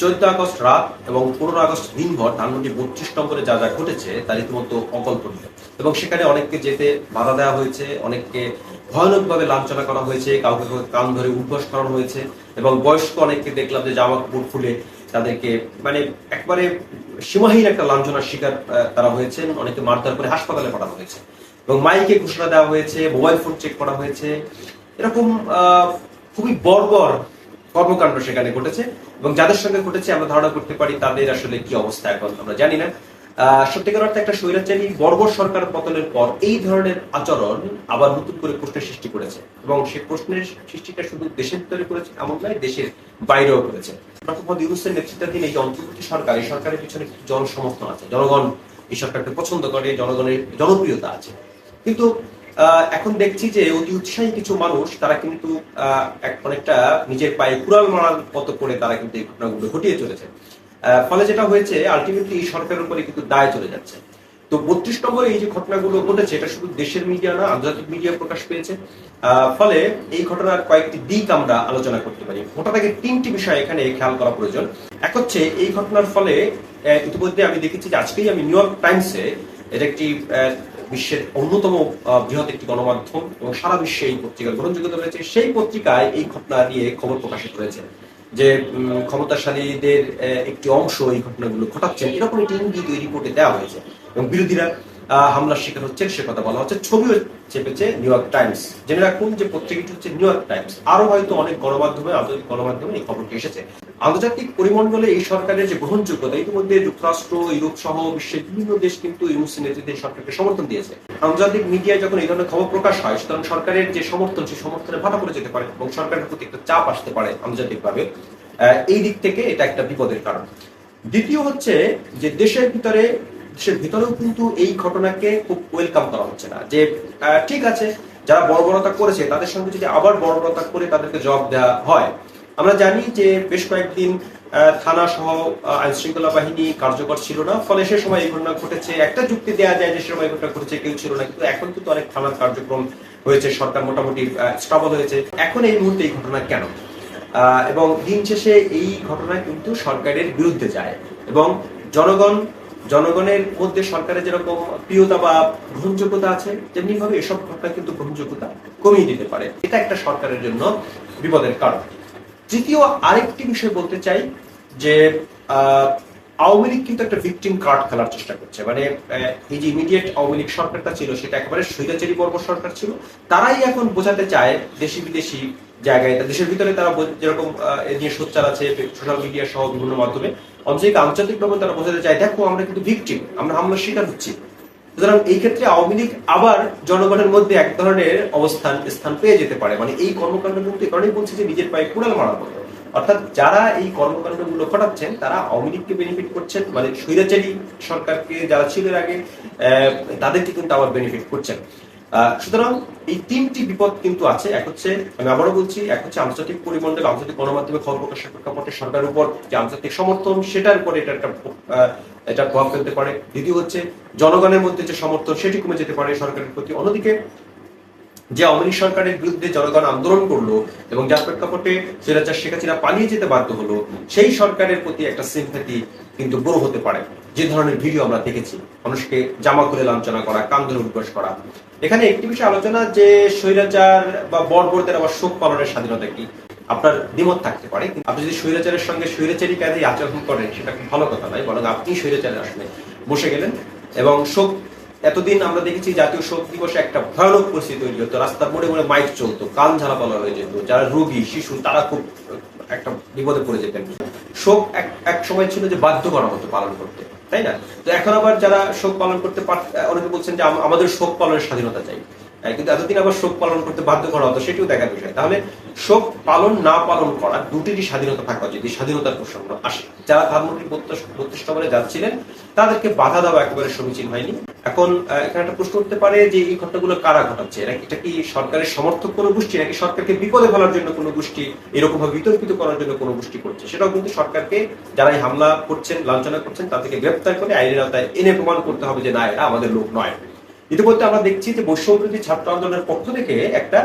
চোদ্দ আগস্ট রাত এবং পনেরো আগস্ট দিনভর ধানমন্ডি বত্রিশ নম্বরে যা যা ঘটেছে, তার রীতিমতো অকল্পনীয়। এবং সেখানে অনেককে যেতে বাধা দেওয়া হয়েছে, অনেককে ভয়ানকভাবে লাঞ্ছনা করা হয়েছে, কাউকে কান ধরে উদ্বাস করানো হয়েছে এবং বয়স্ক অনেককে দেখলাম যে জামা কাপড় খুলে তাদেরকে মানে একবারে সীমাহীন একটা লাঞ্ছনার শিকার তারা হয়েছেন অনেকে মারধর করে হাসপাতালে পাঠানো হয়েছে। এবং মাইকে ঘোষণা দেওয়া হয়েছে, মোবাইল ফোন চেক করা হয়েছে। এরকম খুবই বর্বর কর্মকাণ্ড সেখানে ঘটেছে। এবং যাদের সঙ্গে ঘটেছে, আমরা ধারণা করতে পারি তাদের আসলে কি অবস্থা এখন, আমরা জানি না। সত্যিকার অর্থে একটা স্বৈরাচারী সরকার পতনের পর এই ধরনের আচরণ আবার নতুন করে প্রশ্নের সৃষ্টি করেছে এবং সেই প্রশ্নের সৃষ্টিটা শুধু দেশের ভিতরে করেছে, এমন নয়, দেশের বাইরেও করেছে। মোহাম্মদ নেতৃত্বাধীন এই অন্তর্বর্তী সরকার, এই সরকারের পিছনে জনসমর্থন আছে। জনগণ এই সরকারকে পছন্দ করে, জনগণের জনপ্রিয়তা আছে। কিন্তু এখন দেখছি যে অতি উৎসাহী কিছু মানুষ, তারা কিন্তু অনেকটা নিজের পায়ে কুড়াল মারার মতো করে তারা কিন্তু এই ঘটনাগুলো ঘটিয়ে চলেছে। ফলে যেটা হয়েছে আলটিমেটলি সরকারের উপরে কিন্তু দায় চলে যাচ্ছে। তো বত্রিশ নম্বরে এই যে ঘটনাগুলো ঘটেছে, এটা শুধু দেশের মিডিয়া না, আন্তর্জাতিক মিডিয়া প্রকাশ পেয়েছে। ফলে এই ঘটনার কয়েকটি দিক আমরা আলোচনা করতে পারি। মোটা থেকে তিনটি বিষয় এখানে খেয়াল করা প্রয়োজন। এক হচ্ছে, এই ঘটনার ফলে ইতিমধ্যে আমি দেখেছি যে আজকেই আমি নিউ ইয়র্ক টাইমসে এটা একটি বিশ্বের অন্যতম বৃহৎ একটি গণমাধ্যম এবং সারা বিশ্বে এই পত্রিকার গ্রহণযোগ্যতা রয়েছে। সেই পত্রিকায় এই ঘটনা নিয়ে খবর প্রকাশিত হয়েছে যে ক্ষমতাশালীদের একটি অংশ এই ঘটনাগুলো ঘটাচ্ছেন। এরকম একটি ইঙ্গিত ওই রিপোর্টে দেওয়া হয়েছে এবং বিরোধীরা হামলার শিকার হচ্ছেন, সে কথা বলা হচ্ছে। ছবিও চেপেছে নিউ ইয়র্ক টাইমস জেনে রাখুন যে পত্রিকাটি হচ্ছে নিউ ইয়র্ক টাইমস আরও হয়তো অনেক গণমাধ্যমে, আন্তর্জাতিক গণমাধ্যমে এই খবরটি এসেছে। আন্তর্জাতিক পরিমণ্ডলে এই সরকারের যে গ্রহণযোগ্যতা, ইতিমধ্যে যুক্তরাষ্ট্র, ইউরোপ সহ বিশ্বের বিভিন্ন দেশ কিন্তু ইউনুসের নেতৃত্বে এই সরকারকে সমর্থন দিয়েছে। আন্তর্জাতিক মিডিয়ায় যখন এই ধরনের খবর প্রকাশ হয়, সুতরাং সরকারের যে সমর্থন, সেই সমর্থনে ভাটা পড়ে যেতে পারে এবং সরকারের প্রতি একটা চাপ আসতে পারে আন্তর্জাতিকভাবে। এই দিক থেকে এটা একটা বিপদের কারণ। দ্বিতীয় হচ্ছে যে দেশের ভিতরে দেশের ভিতরেও কিন্তু এই ঘটনাকে খুব ওয়েলকাম করা হচ্ছে না। যে ঠিক আছে, যারা বর্বরতা করেছে, তাদের সঙ্গে যদি আবার বর্বরতা করে তাদেরকে জবাব দেওয়া হয়, আমরা জানি যে বেশ কয়েকদিন থানা সহ আইন শৃঙ্খলা বাহিনী কার্যকর ছিল না, ফলে সে সময় এই ঘটনা ঘটেছে। একটা যুক্তি দেওয়া যায় যে, সে সময় ঘটনা ঘটেছে, কেউ ছিল না, কিন্তু এখন কিন্তু অনেক থানার কার্যক্রম হয়েছে, সরকার মোটামুটি স্টাবল হয়েছে। এখন এই মুহূর্তে এই ঘটনা কেন? এবং দিন শেষে এই ঘটনা কিন্তু সরকারের বিরুদ্ধে যায়। এবং জনগণ জনগণের মধ্যে সরকারের যেরকম প্রিয়তা বা গ্রহণযোগ্যতা আছে তেমনি ভাবে এসব ঘটনা কিন্তু গ্রহণযোগ্যতা কমিয়ে দিতে পারে। এটা একটা সরকারের জন্য বিপদের কারণ। তৃতীয়, আরেকটি বিষয় বলতে চাই যে আওয়ামী লীগ কিন্তু একটা ভিকটিম কার্ড খেলার চেষ্টা করছে। মানে এই যে ইমিডিয়েট আওয়ামী লীগ সরকারটা ছিল, সেটা একেবারে স্বৈরাচারী বর্ব সরকার ছিল। তারাই এখন বোঝাতে চায় দেশি বিদেশি জায়গায়, দেশের ভিতরে তারা যেরকম নিয়ে সোচ্চার আছে, সোশ্যাল মিডিয়া সহ বিভিন্ন মাধ্যমে। অন্তরিক আন্তর্জাতিকভাবে তারা বোঝাতে চায় দেখো আমরা কিন্তু ভিকটিম আমরা হামলার শিকার হচ্ছি। সুতরাং এই ক্ষেত্রে আওয়ামী লীগ আবার জনগণের মধ্যে এক ধরনের অবস্থান স্থান পেয়ে যেতে পারে। মানে এই কর্মকাণ্ড কিন্তু এই কারণেই বলছি যে নিজের পায়ে কুড়াল মারা মতো অর্থাৎ যারা এই কর্মকাণ্ডগুলো ঘটাচ্ছেন তারা আওয়ামী লীগকে বেনিফিট করছেন মানে স্বৈরাচারী সরকারকে যারা ছিল এর আগে আহ, তাদেরকে কিন্তু আবার বেনিফিট করছেন। সুতরাং এই তিনটি বিপদ কিন্তু আছে। এক হচ্ছে, আমি আবারও বলছি, এক হচ্ছে আন্তর্জাতিক পরিমণ্ডল, আন্তর্জাতিক গণমাধ্যমে খবর প্রকাশের প্রেক্ষাপটে সরকারের উপর যে আন্তর্জাতিক সমর্থন, সেটার উপরে এটা একটা এটা প্রভাব ফেলতে পারে। দ্বিতীয় হচ্ছে, জনগণের মধ্যে যে সমর্থন, সেটি কমে যেতে পারে সরকারের প্রতি। অন্যদিকে, যে আওয়ামী সরকারের বিরুদ্ধে জনগণ আন্দোলন করল এবং যার প্রেক্ষাপটে স্বৈরাচার শেখ হাসিনা পালিয়ে যেতে বাধ্য হলো, সেই সরকারের প্রতি একটা সিম্প্যাথি কিন্তু বড় হতে পারে। যে ধরনের ভিডিও আমরা দেখেছি, মানুষকে জামা খুলে লাঞ্ছনা করা কান ধরে উদ্বাস করা। এখানে একটি বিষয় আলোচনা, যে স্বৈরাচার বা বর্বরদের আবার শোক পালনের স্বাধীনতা কি? আপনার দ্বিমত থাকতে পারে, কিন্তু আপনি যদি স্বৈরাচারের সঙ্গে স্বৈরাচারী কাজে আচরণ করেন, সেটা ভালো কথা নয়, বরং আপনি স্বৈরাচারের আসলে বসে গেলেন এবং শোক, এতদিন আমরা দেখেছি জাতীয় শোক দিবসে একটা ভয়ানক পরিস্থিতি তৈরি হতো, রাস্তার মোড়ে মোড়ে মাইক চলতো, কান ঝালা ঝালাপালা হয়ে যেত, যারা রোগী, শিশু, তারা খুব একটা বিপদে পড়ে যেতেন। শোক এক সময় ছিল যে বাধ্য করা হতো পালন করতে, তাই না? তো এখন আবার যারা শোক পালন করতে অনেকে বলছেন যে আমাদের শোক পালনের স্বাধীনতা চাই। কিন্তু এতদিন আবার শোক পালন করতে বাধ্য করা হতো, সেটিও দেখার বিষয়। তাহলে শোক পালন না পালন করা, দুটিরই স্বাধীনতা থাকা এই স্বাধীনতার প্রসঙ্গ আসে। যারা ধানমন্ত্রী বত্রিশ নম্বরে যাচ্ছিলেন, তাদেরকে বাধা দেওয়া একেবারে সমীচীন হয়নি। এখন এখানে একটা প্রশ্ন উঠতে পারে যে এই ঘটনাগুলো কারা ঘটাচ্ছে? এটা কি সরকারের সমর্থক কোনো গোষ্ঠী, নাকি সরকারকে বিপদে ফেলার জন্য কোনো গোষ্ঠী এরকম ভাবে বিতর্কিত করার জন্য কোনো গোষ্ঠী করছে? সেটাও কিন্তু সরকারকে, যারা হামলা করছেন, লাঞ্ছনা করছেন তাদেরকে গ্রেপ্তার করে আইনের আওতায় এনে প্রমাণ করতে হবে যে না, এরা আমাদের লোক নয়। ইতিমধ্যে আমরা দেখছি যে বৈষম্যবিরোধী ছাত্র আন্দোলনের পক্ষ থেকে একটা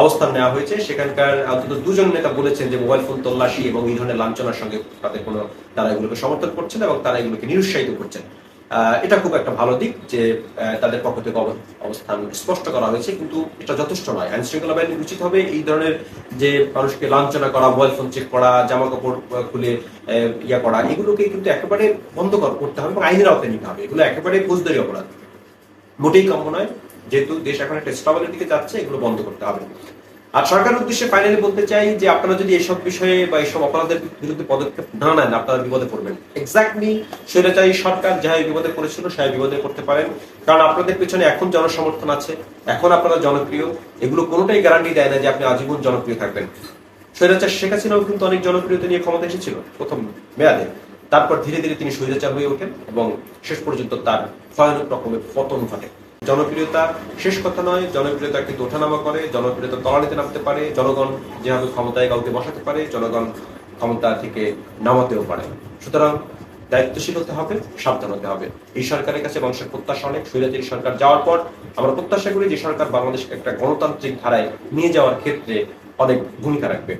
অবস্থান নেওয়া হয়েছে। সেখানকার অন্তত দুজন নেতা বলেছেন যে মোবাইল ফোন তল্লাশি এবং এই ধরনের লাঞ্ছনার সঙ্গে তাদের কোনো, তারা এগুলোকে সমর্থন করছেন এবং তারা এগুলোকে নিরুৎসাহিত করছেন। এটা খুব একটা ভালো দিক যে তাদের পক্ষ থেকে অব- অবস্থান স্পষ্ট করা হয়েছে, কিন্তু এটা যথেষ্ট নয়। আইন শৃঙ্খলা বাহিনী উচিত হবে এই ধরনের যে, মানুষকে লাঞ্ছনা করা, মোবাইল ফোন চেক করা জামা কাপড় খুলে ইয়া করা, এগুলোকে কিন্তু একেবারে বন্ধ কর- করতে হবে এবং আইনের আওতায় নিতে হবে। এগুলো একেবারে ফৌজদারি অপরাধ। মোটেই কাম্য নয়। যেহেতু দেশ এখন একটা স্ট্রাগলের দিকে যাচ্ছে, এগুলো বন্ধ করতে হবে। আর সরকারের উদ্দেশ্যে ফাইনালি বলতে চাই যে আপনারা যদি এসব বিষয়ে বা এইসব অপরাধের বিরুদ্ধে পদক্ষেপ না নেন, আপনারা বিপদে পড়বেন। এক্স্যাক্টলি স্বৈরাচারী সরকার যাই বিপদে পড়েছিল সেই বিপদে পড়তে পারেন। কারণ আপনাদের পেছনে এখন জনসমর্থন আছে, এখন আপনারা জনপ্রিয়। এগুলো কোনোটাই গ্যারান্টি দেয় না যে আপনি আজীবন জনপ্রিয় থাকবেন। স্বৈরাচার শেখ হাসিনাও কিন্তু অনেক জনপ্রিয়তা নিয়ে ক্ষমতা এসেছিল প্রথম মেয়াদে। তারপর ধীরে ধীরে তিনি স্বৈরাচার হয়ে ওঠেন এবং শেষ পর্যন্ত তার ভয়ানক রকমের পতন ঘটে। জনপ্রিয়তা শেষ কথা নয়, জনপ্রিয়তা কিন্তু ওঠানামা করে, জনপ্রিয়তা তলানিতে নামতে পারে, জনগণ যেভাবে ক্ষমতায় কাউকে বসাতে পারে, জনগণ ক্ষমতা থেকে নামাতেও পারে। সুতরাং দায়িত্বশীল হতে হবে, সাবধান হতে হবে। এই সরকারের কাছে মানুষের প্রত্যাশা অনেক, স্বৈরাচারী সরকার যাওয়ার পর আমরা প্রত্যাশা করি যে সরকার বাংলাদেশকে একটা গণতান্ত্রিক ধারায় নিয়ে যাওয়ার ক্ষেত্রে অনেক ভূমিকা রাখবে।